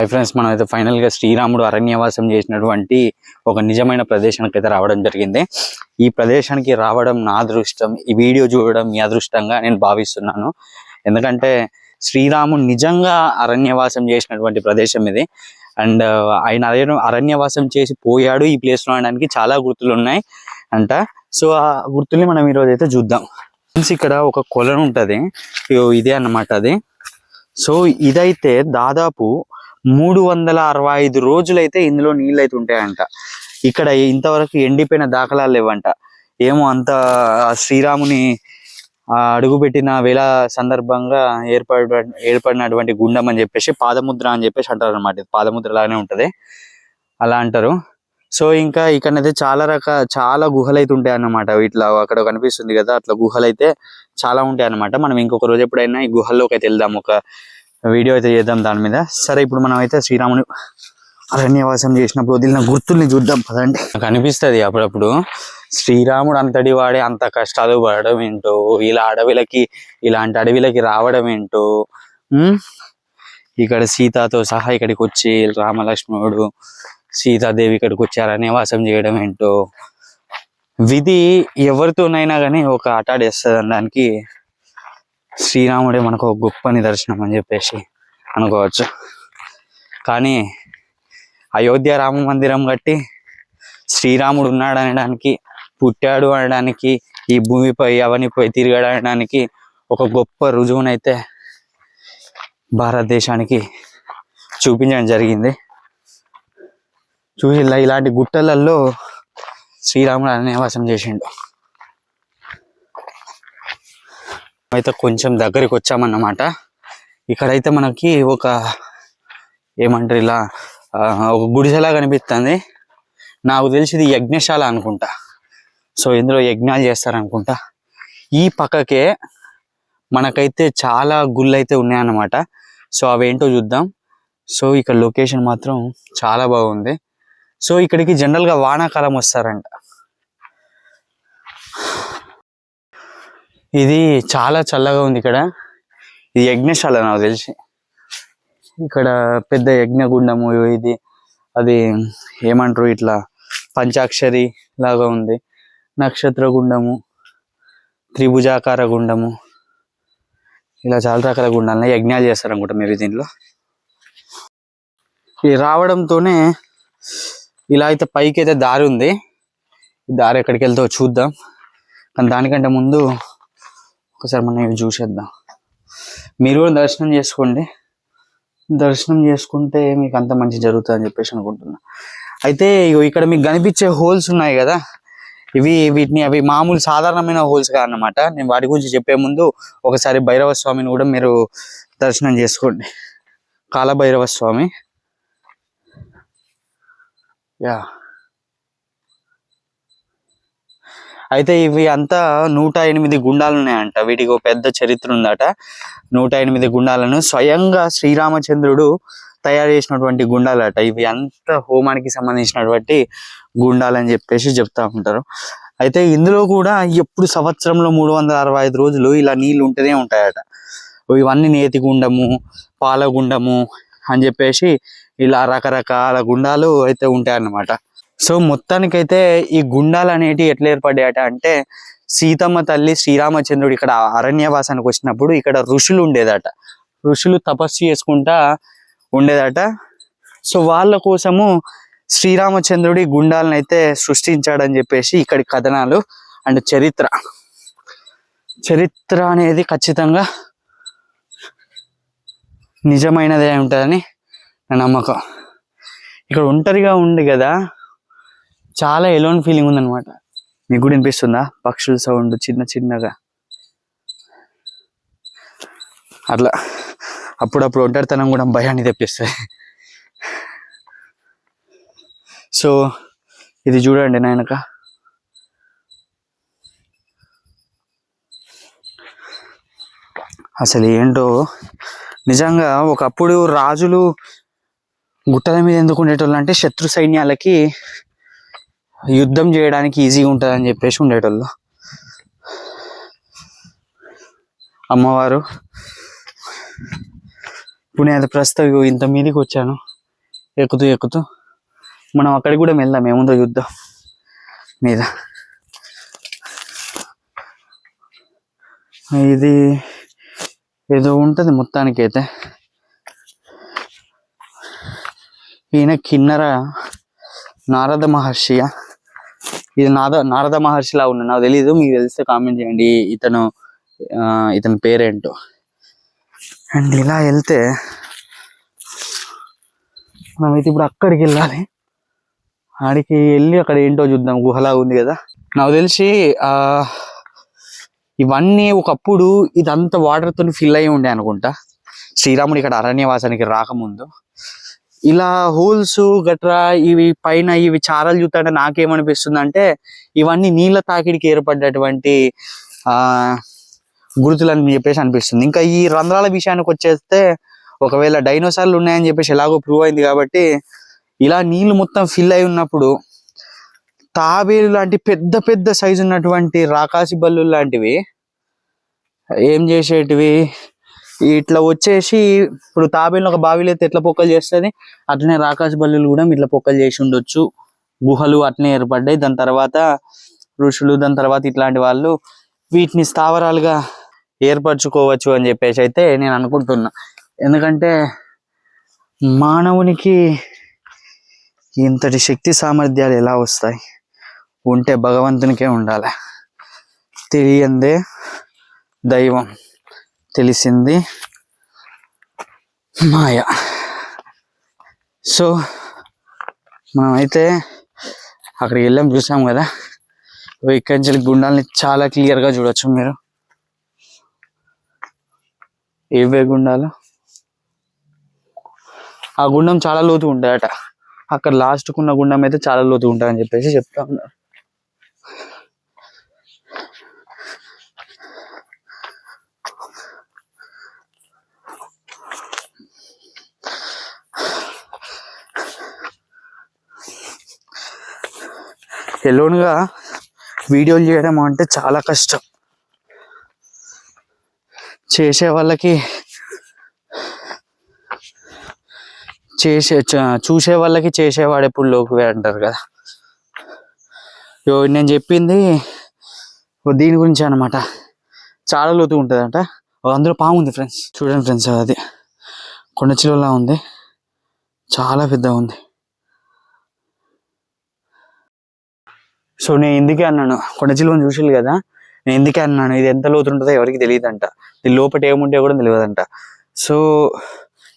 Hi friends మనం అయితే ఫైనల్గా శ్రీరాముడు అరణ్యవాసం చేసినటువంటి ఒక నిజమైన ప్రదేశానికి అయితే రావడం జరిగింది. ఈ ప్రదేశానికి రావడం నా అదృష్టం ఈ వీడియో చూడడం మీ అదృష్టంగా నేను భావిస్తున్నాను. ఎందుకంటే శ్రీరాముడు నిజంగా అరణ్యవాసం చేసినటువంటి ప్రదేశం ఇది. అండ్ ఆయన అరణ్యవాసం చేసి పోయాడు ఈ ప్లేస్లో అనడానికి చాలా గుర్తులు ఉన్నాయి అంట. సో ఆ గుర్తుల్ని మనం ఈరోజు అయితే చూద్దాం. ఫ్రెండ్స్ ఇక్కడ ఒక కొలను ఉంటది. ఇదే అన్నమాట అది. సో ఇదైతే దాదాపు మూడు వందల అరవై ఐదు రోజులైతే ఇందులో నీళ్ళు అయితే ఉంటాయంట. ఇక్కడ ఇంతవరకు ఎండిపోయిన దాఖలాలు లేవంట. ఏమో అంత శ్రీరాముని అడుగుపెట్టిన వేళ సందర్భంగా ఏర్పడ ఏర్పడినటువంటి గుండం అని చెప్పేసి పాదముద్ర అని చెప్పేసి అంటారు అనమాట పాదముద్ర లాగానే ఉంటది. అలా అంటారు. సో ఇంకా ఇక్కడనైతే చాలా రకాల చాలా గుహలు అయితే ఉంటాయి అన్నమాట ఇట్లా అక్కడ కనిపిస్తుంది కదా అట్లా గుహలు అయితే చాలా ఉంటాయి అన్నమాట మనం ఇంకొక రోజు ఎప్పుడైనా ఈ గుహల్లోకి అయితే వెళ్దాం. ఒక వీడియో అయితే చేద్దాం దాని మీద. సరే ఇప్పుడు మనం అయితే శ్రీరాముని అరణ్యవాసం చేసినప్పుడు వదిలిన గుర్తుల్ని చూద్దాం పదండి. నాకు అనిపిస్తుంది అప్పుడప్పుడు శ్రీరాముడు అంతటి వాడే అంత కష్టాలు పడడం ఏంటో ఇలా అడవిలకి ఇలాంటి అడవిలకి రావడం ఏంటో ఇక్కడ సీతతో సహా ఇక్కడికి వచ్చి రామలక్ష్మణుడు సీతాదేవి ఇక్కడికి వచ్చి అరణ్యవాసం చేయడం ఏంటో. విధి ఎవరితోనైనా కానీ ఒక ఆట ఆడేస్తుంది అనడానికి శ్రీరాముడే మనకు గొప్ప నిదర్శనం అని చెప్పేసి అనుకోవచ్చు. కానీ అయోధ్య రామ మందిరం కట్టి శ్రీరాముడు ఉన్నాడు అనడానికి పుట్టాడు అనడానికి ఈ భూమిపై అవనిపై తిరగడానికి ఒక గొప్ప రుజువునైతే భారతదేశానికి చూపించడం జరిగింది. చూసి ఇలా ఇలాంటి గుట్టలలో శ్రీరాముడు అరణ్యవాసం చేసిండు. అయితే కొంచెం దగ్గరికి వచ్చామన్నమాట. ఇక్కడైతే మనకి ఒక ఏమంటారు ఇలా ఒక గుడిసెలా కనిపిస్తుంది నాకు తెలిసి ఇది యజ్ఞశాల అనుకుంటా. సో ఇందులో యజ్ఞాలు చేస్తారనుకుంటా. ఈ పక్కకే మనకైతే చాలా గుళ్ళు అయితే ఉన్నాయన్నమాట. సో అవేంటో చూద్దాం. సో ఇక్కడ లొకేషన్ మాత్రం చాలా బాగుంది. సో ఇక్కడికి జనరల్గా వానాకాలం వస్తారంట. ఇది చాలా చల్లగా ఉంది ఇక్కడ. ఇది యజ్ఞశాల నాకు తెలిసి. ఇక్కడ పెద్ద యజ్ఞగుండము ఇది అది ఏమంటారు ఇట్లా పంచాక్షరి లాగా ఉంది. నక్షత్ర గుండము త్రిభుజాకార గుండము. ఇలా చాలా రకాల గుండాలని యజ్ఞాలు చేస్తారు అనుకుంటా మీరు దీంట్లో. ఇది రావడంతోనే ఇలా అయితే పైకి అయితే దారి ఉంది. దారి ఎక్కడికి వెళ్తావు చూద్దాం. కానీ దానికంటే ముందు ఒకసారి మనం ఇవి చూసేద్దాం. మీరు కూడా దర్శనం చేసుకోండి. దర్శనం చేసుకుంటే మీకు అంత మంచి జరుగుతుంది అని చెప్పేసి అనుకుంటున్నా. అయితే ఇగో ఇక్కడ మీకు కనిపించే హోల్స్ ఉన్నాయి కదా. ఇవి వీటిని అవి మామూలు సాధారణమైన హోల్స్ కాదన్నమాట. నేను వాటి గురించి చెప్పే ముందు ఒకసారి భైరవ స్వామిని కూడా మీరు దర్శనం చేసుకోండి. కాలభైరవ స్వామి. యా. అయితే ఇవి అంతా నూట ఎనిమిది గుండాలు ఉన్నాయంట. వీటికి ఒక పెద్ద చరిత్ర ఉందట. నూట ఎనిమిది గుండాలను స్వయంగా శ్రీరామచంద్రుడు తయారు చేసినటువంటి గుండాలట. ఇవి అంత హోమానికి సంబంధించినటువంటి గుండాలని చెప్పేసి చెప్తా ఉంటారు. అయితే ఇందులో కూడా ఎప్పుడు సంవత్సరంలో మూడు వందల అరవై ఐదు రోజులు ఇలా నీళ్ళు ఉంటూనే ఉంటాయట. ఇవన్నీ నేతి గుండము పాల గుండము అని చెప్పేసి ఇలా రకరకాల గుండాలు అయితే ఉంటాయన్నమాట. సో మొత్తానికైతే ఈ గుండాలు అనేటివి ఎట్లా ఏర్పడ్డాయట అంటే సీతమ్మ తల్లి శ్రీరామచంద్రుడు ఇక్కడ అరణ్యవాసానికి వచ్చినప్పుడు ఇక్కడ ఋషులు ఉండేదట. ఋషులు తపస్సు చేసుకుంటా ఉండేదట. సో వాళ్ళ కోసము శ్రీరామచంద్రుడి గుండాలను అయితే సృష్టించాడని చెప్పేసి ఇక్కడి కథనాలు అండ్ చరిత్ర. చరిత్ర అనేది ఖచ్చితంగా నిజమైనదే ఉంటుందని నా నమ్మకం. ఇక్కడ ఒంటరిగా ఉంది కదా. చాలా ఎలోన్ ఫీలింగ్ ఉందన్నమాట. మీకు కూడా వినిపిస్తుందా? పక్షుల సౌండ్ చిన్న చిన్నగా. అట్లా. అప్పుడప్పుడు ఒంటరితనం కూడా భయాన్ని తెప్పిస్తుంది సో ఇది చూడండి నాయనక. అసలు ఏంటో? నిజంగా ఒకప్పుడు రాజులు గుట్టల మీద ఎందుకు ఉండేటోళ్ళు అంటే శత్రు సైన్యాలకి యుద్ధం చేయడానికి ఈజీగా ఉంటుంది అని చెప్పేసి ఉండేటోళ్ళు. అమ్మవారు ఇప్పుడు నేను ప్రస్తుతం ఇంత మీదకి వచ్చాను. ఎక్కుతూ ఎక్కుతూ మనం అక్కడికి కూడా వెళ్దాం ఏముందో యుద్ధం మీద. ఇది ఏదో ఉంటుంది మొత్తానికి అయితే ఈయన కిన్నర నారద మహర్షియా. ఇది నాద నారద మహర్షిలా ఉన్నా నాకు తెలీదు మీకు తెలిస్తే కామెంట్ చేయండి. ఇతను ఇతని పేరేంటో. అండ్ ఇలా వెళ్తే మనమైతే ఇప్పుడు అక్కడికి వెళ్ళాలి. ఆడికి వెళ్ళి అక్కడ ఏంటో చూద్దాం. గుహలా ఉంది కదా. నాకు తెలిసి ఆ ఇవన్నీ ఒకప్పుడు ఇదంతా వాటర్తో ఫిల్ అయి ఉండే అనుకుంటా. శ్రీరాముడు ఇక్కడ అరణ్యవాసానికి రాకముందు. ఇలా హోల్స్ గట్రా ఇవి పైన ఇవి చారలు చూస్తుంటే నాకేమనిపిస్తుంది అంటే ఇవన్నీ నీళ్ళ తాకిడికి ఏర్పడ్డటువంటి ఆ గుర్తులని చెప్పేసి అనిపిస్తుంది. ఇంకా ఈ రంధ్రాల విషయానికి వచ్చేస్తే ఒకవేళ డైనోసార్లు ఉన్నాయని చెప్పేసి ఎలాగో ప్రూవ్ అయింది కాబట్టి ఇలా నీళ్ళు మొత్తం ఫిల్ అయి ఉన్నప్పుడు తాబేలు లాంటి పెద్ద పెద్ద సైజు ఉన్నటువంటి రాకాసి బల్లు లాంటివి ఏం చేసేటివి? ఇట్లా వచ్చేసి ఇప్పుడు తాబేలు ఒక బావిలో అయితే ఎట్లా పొక్కలు చేస్తుంది? అట్లనే రాకాశ బల్లులు కూడా ఇట్లా పొక్కలు చేసి ఉండొచ్చు. గుహలు అట్లనే ఏర్పడ్డాయి. దాని తర్వాత ఋషులు దాని తర్వాత ఇట్లాంటి వాళ్ళు వీటిని స్థావరాలుగా ఏర్పరచుకోవచ్చు అని చెప్పేసి అయితే నేను అనుకుంటున్నా. ఎందుకంటే మానవునికి ఇంతటి శక్తి సామర్థ్యాలు ఎలా వస్తాయి? ఉంటే భగవంతునికే ఉండాలి. తెలియందే దైవం. తెలిసింది. మాయ. సో మనమైతే అక్కడికి వెళ్ళాం చూసాం కదా. ఇగో ఇక్కడి నుంచి గుండాలని చాలా క్లియర్గా చూడొచ్చు మీరు. ఏవే గుండాలు? ఆ గుండం చాలా లోతు ఉంటాయట. అక్కడ లాస్ట్ కున్న గుండం అయితే చాలా లోతు ఉంటాయని చెప్పేసి చెప్తా ఉన్నారు. ఎలోన్గా వీడియోలు చేయడం అంటే చాలా కష్టం. చేసే వాళ్ళకి చేసే చూసే వాళ్ళకి చేసేవాడు ఎప్పుడు లోకువే అంటారు కదా. నేను చెప్పింది దీని గురించి అనమాట చాలా లోతు ఉంటుందంట. అంట అందులో పాము ఉంది ఫ్రెండ్స్. చూడండి ఫ్రెండ్స్ అది. కొండ చిలువలా ఉంది. చాలా పెద్దగా ఉంది. సో నేను ఎందుకే అన్నాను? కొండ చిలువని చూసిల్లు కదా? నేను ఎందుకే అన్నాను? ఇది ఎంత లోతు ఉంటుందో ఎవరికి తెలియదంట. దీని లోపల ఏముంటే కూడా తెలియదంట. సో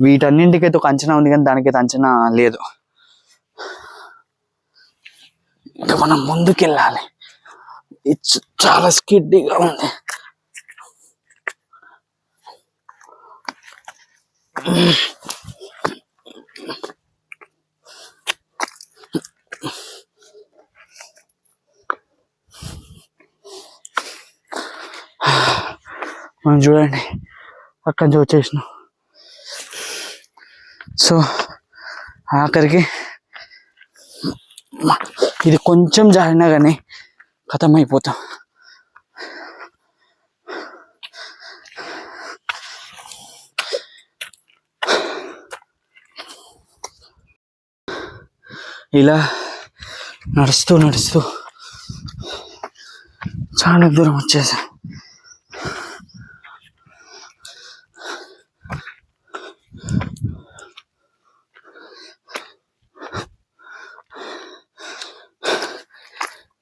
వీటన్నింటికైతే ఒక అంచనా ఉంది కానీ దానికైతే అంచనా లేదు. ఇంకా మనం ముందుకెళ్ళాలి. ఇది చాలా స్కిడ్డీగా ఉంది. మనం చూడండి. అక్కడి నుంచి వచ్చేసినాం. సో ఆఖరికి ఇది కొంచెం జారినా కానీ ఖతం అయిపోతాం ఇలా నడుస్తూ నడుస్తూ చాలా దూరం వచ్చేసాం.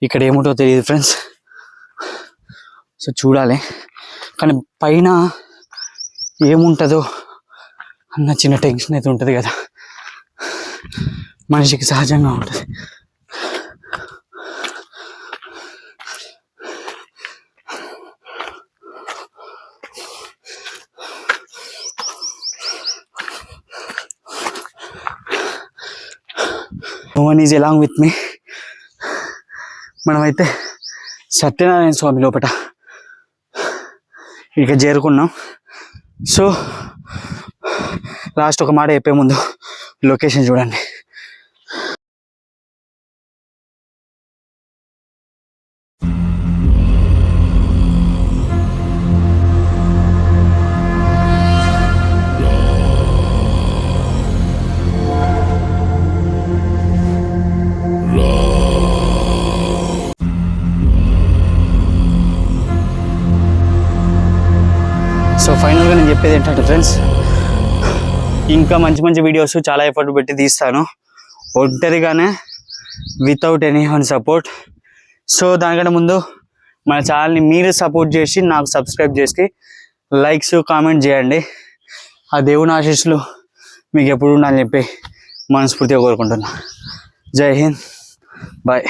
ఇక్కడ ఏముంటో తెలియదు ఫ్రెండ్స్. సో చూడాలి. కానీ పైన ఏముంటుందో అన్న చిన్న టెన్షన్ అయితే ఉంటుంది కదా. మనిషికి సహజంగా ఉంటుంది. One is along with me మనమైతే సత్యనారాయణ స్వామి లోపట ఇక చేరుకున్నాం. సో లాస్ట్ ఒక మాట చెప్పే ముందు లొకేషన్ చూడండి. చెప్పేది ఏంటంటే ఫ్రెండ్స్ ఇంకా మంచి మంచి వీడియోస్ చాలా ఎఫర్ట్ పెట్టి తీస్తాను. ఒంటరిగానే without any one support so దానికంటే ముందు మన ఛానల్ని మీరు సపోర్ట్ చేసి నాకు సబ్స్క్రైబ్ చేసి లైక్స్ కామెంట్ చేయండి. ఆ దేవుని ఆశీస్సులు మీకు ఎప్పుడు ఉండాలని చెప్పి మనస్ఫూర్తిగా కోరుకుంటున్నా. జై హింద్. బాయ్